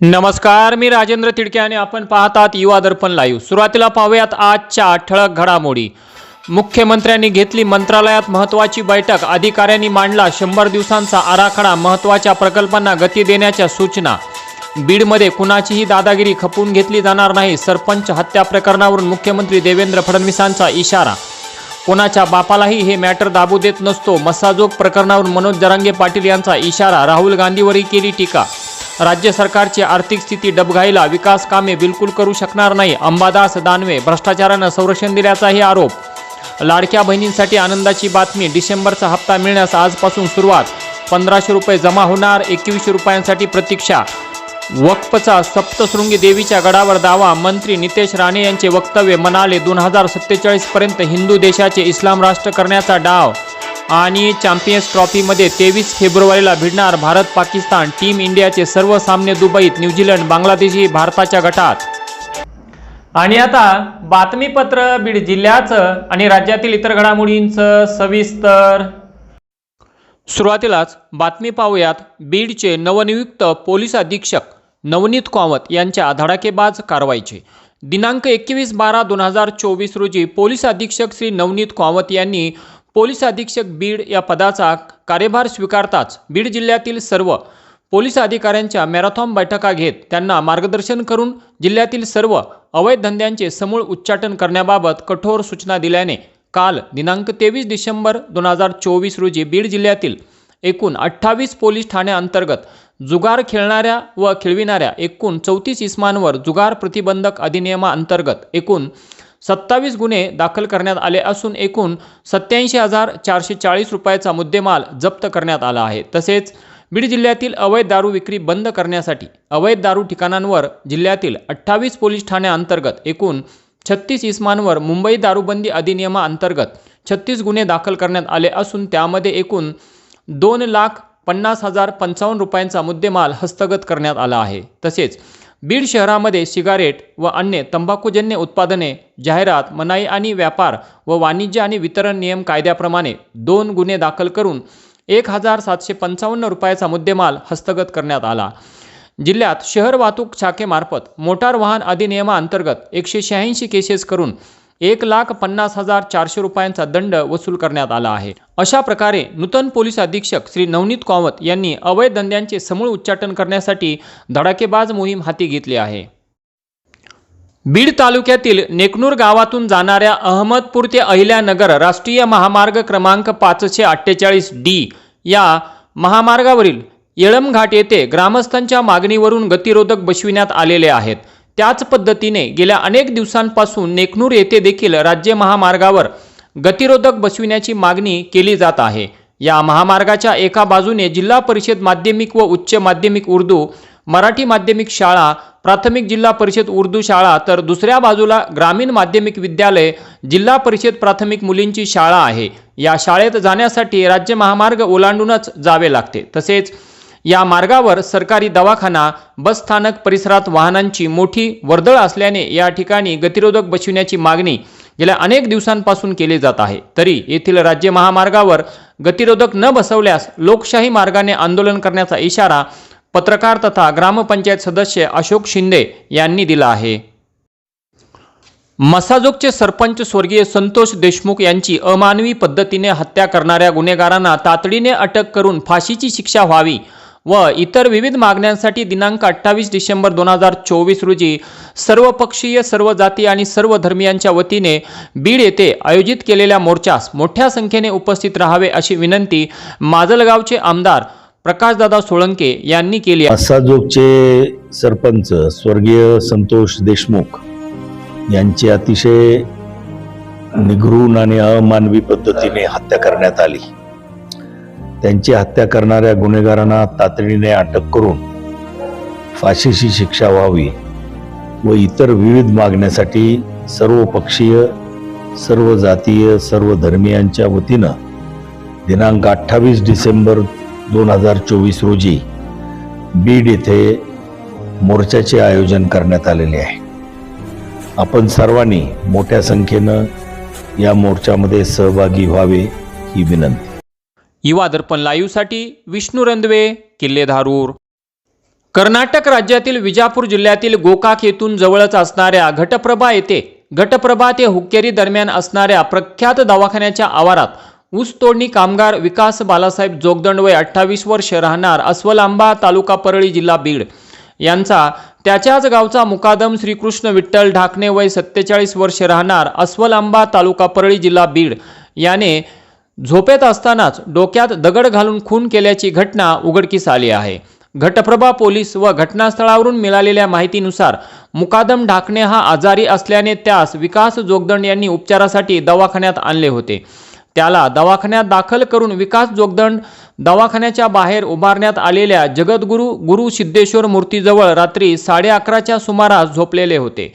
नमस्कार मी राजेंद्र तिडके आणि आपण पाहतात युवा दर्पण लाईव्ह सुरुवातीला पाहूयात आजच्या ठळक घडामोडी. मुख्यमंत्र्यांनी घेतली मंत्रालयात महत्त्वाची बैठक. अधिकाऱ्यांनी मांडला शंभर दिवसांचा आराखडा. महत्त्वाच्या प्रकल्पांना गती देण्याच्या सूचना. बीडमध्ये कुणाचीही दादागिरी खपवून घेतली जाणार नाही. सरपंच हत्या प्रकरणावरून मुख्यमंत्री देवेंद्र फडणवीसांचा इशारा. कोणाच्या बापालाही हे मॅटर दाबू देत नसतो. मसाजोग प्रकरणावरून मनोज जरांगे पाटील यांचा इशारा. राहुल गांधीवरही केली टीका. राज्य सरकारची आर्थिक स्थिती डबघाईला विकास कामे बिलकुल करू शकणार नाही. अंबादास दानवे भ्रष्टाचारानं संरक्षण दिल्याचाही आरोप. लाडक्या बहिणींसाठी आनंदाची बातमी. डिसेंबरचा हप्ता मिळण्यास आजपासून सुरुवात. पंधराशे रुपये जमा होणार. एकवीसशे रुपयांसाठी प्रतीक्षा. वक्फचा सप्तशृंगी देवीच्या गडावर दावा. मंत्री नितेश राणे यांचे वक्तव्य म्हणाले दोन हजार सत्तेचाळीस पर्यंत हिंदू देशाचे इस्लाम राष्ट्र करण्याचा डाव. आणि चॅम्पियन्स ट्रॉफीमध्ये तेवीस फेब्रुवारीला भिडणार भारत पाकिस्तान टीम इंडियाचे सर्व सामने दुबईत न्यूझीलंड बांगलादेशही भारताच्या गटात. आणि आता बातमीपत्र बीड जिल्ह्याचं आणि राज्यातील इतर घडामोडींचं सविस्तर. सुरुवातीलाच बातमी पाहूयात. बीडचे नवनियुक्त पोलीस अधीक्षक नवनीत कामत यांच्या धडाकेबाज कारवाईचे. दिनांक एकवीस बारा दोन हजार चोवीस रोजी पोलीस अधीक्षक श्री नवनीत कामत यांनी पोलीस अधीक्षक बीड या पदाचा कार्यभार स्वीकारताच बीड जिल्ह्यातील सर्व पोलीस अधिकाऱ्यांच्या मॅरेथॉन बैठका घेत त्यांना मार्गदर्शन करून जिल्ह्यातील सर्व अवैध धंद्यांचे समूळ उच्चाटन करण्याबाबत कठोर सूचना दिल्याने काल दिनांक तेवीस डिसेंबर दोन हजार चोवीस रोजी बीड जिल्ह्यातील एकूण अठ्ठावीस पोलीस ठाण्याअंतर्गत जुगार खेळणाऱ्या व खेळविणाऱ्या एकूण चौतीस इस्मांवर जुगार प्रतिबंधक अधिनियमाअंतर्गत एकूण सत्तावीस गुन्हे दाखल करण्यात आले असून एकूण सत्याऐंशी हजार चारशे चाळीस रुपयाचा मुद्देमाल जप्त करण्यात आला आहे. तसेच बीड जिल्ह्यातील अवैध दारू विक्री बंद करण्यासाठी अवैध दारू ठिकाणांवर जिल्ह्यातील अठ्ठावीस पोलीस ठाण्याअंतर्गत एकूण छत्तीस इस्मांवर मुंबई दारूबंदी अधिनियमाअंतर्गत छत्तीस गुन्हे दाखल करण्यात आले असून त्यामध्ये एकूण दोन लाख पन्नास हजार पंचावन्न रुपयांचा मुद्देमाल हस्तगत करण्यात आला आहे. तसेच बीड शहरामध्ये सिगारेट व अन्य तंबाखूजन्य उत्पादने जाहिरात मनाई आणि व्यापार व वाणिज्य आणि वितरण नियम कायद्याप्रमाणे दोन गुन्हे दाखल करून एक हजार सातशे पंचावन्न रुपयाचा मुद्देमाल हस्तगत करण्यात आला. जिल्ह्यात शहर वाहतूक शाखेमार्फत मोटार वाहन अधिनियमाअंतर्गत एकशे शहाऐंशी केसेस करून एक लाख पन्नास हजार चारशे रुपयांचा दंड वसूल करण्यात आला आहे. अशा प्रकारे नूतन पोलीस अधीक्षक श्री नवनीत कामत यांनी अवैध धंद्यांचे समूळ उच्चाटन करण्यासाठी धडाकेबाज मोहीम हाती घेतली आहे. बीड तालुक्यातील नेकनूर गावातून जाणाऱ्या अहमदपूर ते अहिल्यानगर राष्ट्रीय महामार्ग क्रमांक पाचशे अठ्ठेचाळीस डी या महामार्गावरील येळमघाट येथे ग्रामस्थांच्या मागणीवरून गतिरोधक बसविण्यात आलेले आहेत. त्याच पद्धतीने गेल्या अनेक दिवसांपासून नेकनूर येथे देखील राज्य महामार्गावर गतिरोधक बसविण्याची मागणी केली जात आहे. या महामार्गाच्या एका बाजूने जिल्हा परिषद माध्यमिक व उच्च माध्यमिक उर्दू मराठी माध्यमिक शाळा प्राथमिक जिल्हा परिषद उर्दू शाळा तर दुसऱ्या बाजूला ग्रामीण माध्यमिक विद्यालय जिल्हा परिषद प्राथमिक मुलींची शाळा आहे. या शाळेत जाण्यासाठी राज्य महामार्ग ओलांडूनच जावे लागते. तसेच या मार्गावर सरकारी दवाखाना बसस्थानक परिसरात वाहनांची मोठी वर्दळ असल्याने या ठिकाणी गतिरोधक बसविण्याची मागणी गेल्या अनेक दिवसांपासून केली जात आहे. तरी येथील राज्य महामार्गावर गतिरोधक न बसवल्यास लोकशाही मार्गाने आंदोलन करण्याचा इशारा पत्रकार तथा ग्रामपंचायत सदस्य अशोक शिंदे यांनी दिला आहे. मसाजोगचे सरपंच स्वर्गीय संतोष देशमुख यांची अमानवी पद्धतीने हत्या करणाऱ्या गुन्हेगारांना तातडीने अटक करून फाशीची शिक्षा व्हावी व इतर विविध मागण्यांसाठी दिनांक अठ्ठावीस डिसेंबर दोन हजार चोवीस रोजी सर्वपक्षीय सर्व जाती आणि सर्व धर्मियांच्या वतीने बीड येथे आयोजित केलेल्या मोर्चास मोठ्या संख्येने उपस्थित राहावे अशी विनंती माजलगावचे आमदार प्रकाशदादा सोळंके यांनी केली असाजोगचे सरपंच स्वर्गीय संतोष देशमुख यांची अतिशय निघृण आणि अमानवी पद्धतीने हत्या करण्यात आली. त्यांची हत्या करणाऱ्या गुन्हेगारांना तातडीने अटक करून फाशीची शिक्षा व्हावी व इतर विविध मागण्यासाठी सर्व पक्षीय सर्व जातीय सर्व धर्मियांच्या वतीनं दिनांक अठ्ठावीस डिसेंबर दोन हजार चोवीस रोजी बीड येथे मोर्चाचे आयोजन करण्यात आलेले आहे. आपण सर्वांनी मोठ्या संख्येनं या मोर्चामध्ये सहभागी व्हावे ही विनंती. युवा दर्पण लाईव्हसाठी विष्णू रंदवे किल्लेधारूर कर्नाटक राज्यातील विजापूर जिल्ह्यातील गोकाक येथून जवळच असणाऱ्या घटप्रभा येथे घटप्रभा ते हुक्केरी दरम्यान असणाऱ्या प्रख्यात दवाखान्याच्या आवारात ऊस तोडणी कामगार विकास बालासाहेब जोगदंड वय अठ्ठावीस वर्ष राहणार अस्वलांबा तालुका परळी जिल्हा बीड. यांचा त्याच्याच गावचा मुकादम श्रीकृष्ण विठ्ठल ढाकणे वय सत्तेचाळीस वर्ष राहणार अस्वलांबा तालुका परळी जिल्हा बीड. याने झोपेत असतानाच डोक्यात दगड घालून खून केल्याची घटना उघडकीस आली आहे. घटप्रभा पोलीस व घटनास्थळावरून मिळालेल्या माहितीनुसार मुकादम ढाकणे हा आजारी असल्याने त्यास विकास जोगदंड यांनी उपचारासाठी दवाखान्यात आणले होते. त्याला दवाखान्यात दाखल करून विकास जोगदंड दवाखान्याच्या बाहेर उभारण्यात आलेल्या जगद्गुरू गुरु सिद्धेश्वर मूर्तीजवळ रात्री साडे अकराच्या सुमारास झोपलेले होते.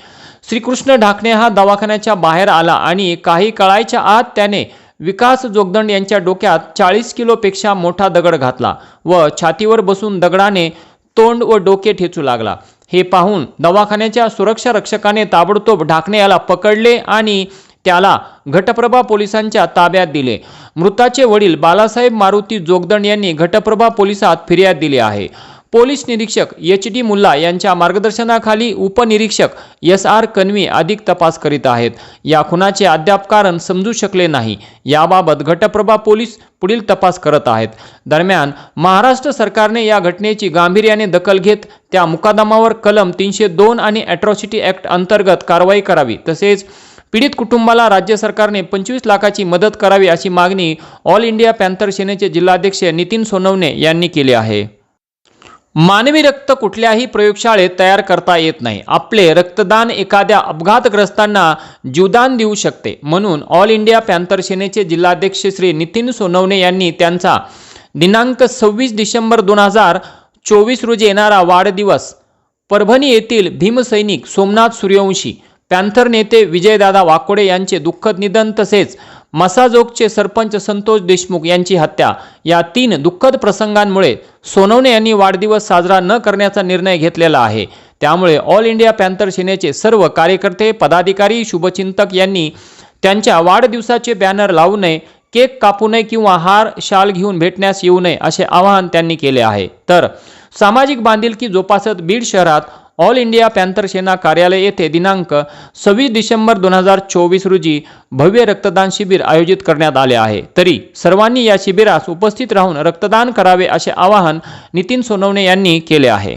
श्रीकृष्ण ढाकणे हा दवाखान्याच्या बाहेर आला आणि काही काळाच्या आत त्याने विकास जोगदंड यांच्या डोक्यात चाळीस किलोपेक्षा मोठा दगड घातला व छातीवर बसून दगडाने तोंड व डोके ठेचू लागला. हे पाहून दवाखान्याच्या सुरक्षा रक्षकाने ताबडतोब ढाकणे याला पकडले आणि त्याला घटप्रभा पोलिसांच्या ताब्यात दिले. मृताचे वडील बालासाहेब मारुती जोगदंड यांनी घटप्रभा पोलिसात फिर्याद दिली आहे. पोलीस निरीक्षक एच डी मुल्ला यांच्या मार्गदर्शनाखाली उपनिरीक्षक एस आर कन्वी अधिक तपास करीत आहेत. या खुनाचे अद्याप कारण समजू शकले नाही. याबाबत घटप्रभा पोलीस पुढील तपास करत आहेत. दरम्यान महाराष्ट्र सरकारने या घटनेची गांभीर्याने दखल घेत त्या मुकादमावर कलम तीनशे दोन आणि अॅट्रॉसिटी ॲक्ट अंतर्गत कारवाई करावी तसेच पीडित कुटुंबाला राज्य सरकारने पंचवीस लाखाची मदत करावी अशी मागणी ऑल इंडिया पॅन्थर सेनेचे जिल्हाध्यक्ष नितीन सोनवणे यांनी केली आहे. मानवी रक्त कुठल्याही प्रयोगशाळेत तयार करता येत नाही. आपले रक्तदान एखाद्या अपघातग्रस्तांना जीवदान देऊ शकते. म्हणून ऑल इंडिया पॅन्थर सेनेचे जिल्हाध्यक्ष श्री नितीन सोनवणे यांनी त्यांचा दिनांक सव्वीस डिसेंबर दोन हजार चोवीस रोजी येणारा वाढदिवस परभणी येथील भीमसैनिक सोमनाथ सूर्यवंशी पॅन्थर नेते विजयदादा वाकोडे यांचे दुःखद निधन तसेच मसाजोगचे सरपंच संतोष देशमुख यांची हत्या. या तीन दुःखद प्रसंगांमुळे सोनवणे यांनी वाढदिवस साजरा न करण्याचा निर्णय घेतलेला आहे. त्यामुळे ऑल इंडिया पॅन्थर सेनेचे सर्व कार्यकर्ते पदाधिकारी शुभचिंतक यांनी त्यांच्या वाढदिवसाचे बॅनर लावू नये केक कापू नये किंवा हार शाल घेऊन भेटण्यास येऊ नये असे आवाहन त्यांनी केले आहे. तर सामाजिक बांधिलकी जोपासत बीड शहरात ऑल इंडिया पॅन्थर सेना कार्यालय येथे दिनांक सव्वीस डिसेंबर दोन हजार चोवीस रोजी भव्य रक्तदान शिबिर आयोजित करण्यात आले आहे. तरी सर्वांनी या शिबिरास उपस्थित राहून रक्तदान करावे असे आवाहन नितीन सोनवणे यांनी केले आहे.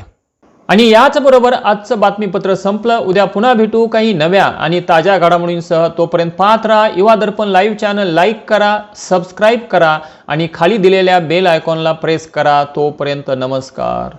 आणि याचबरोबर आजचं बातमीपत्र संपलं. उद्या पुन्हा भेटू काही नव्या आणि ताज्या घडामोडींसह. तोपर्यंत पाहत राहा Yuva Darpan live channel. Like करा सबस्क्राईब करा आणि खाली दिलेल्या बेल आयकॉनला प्रेस करा. तोपर्यंत नमस्कार.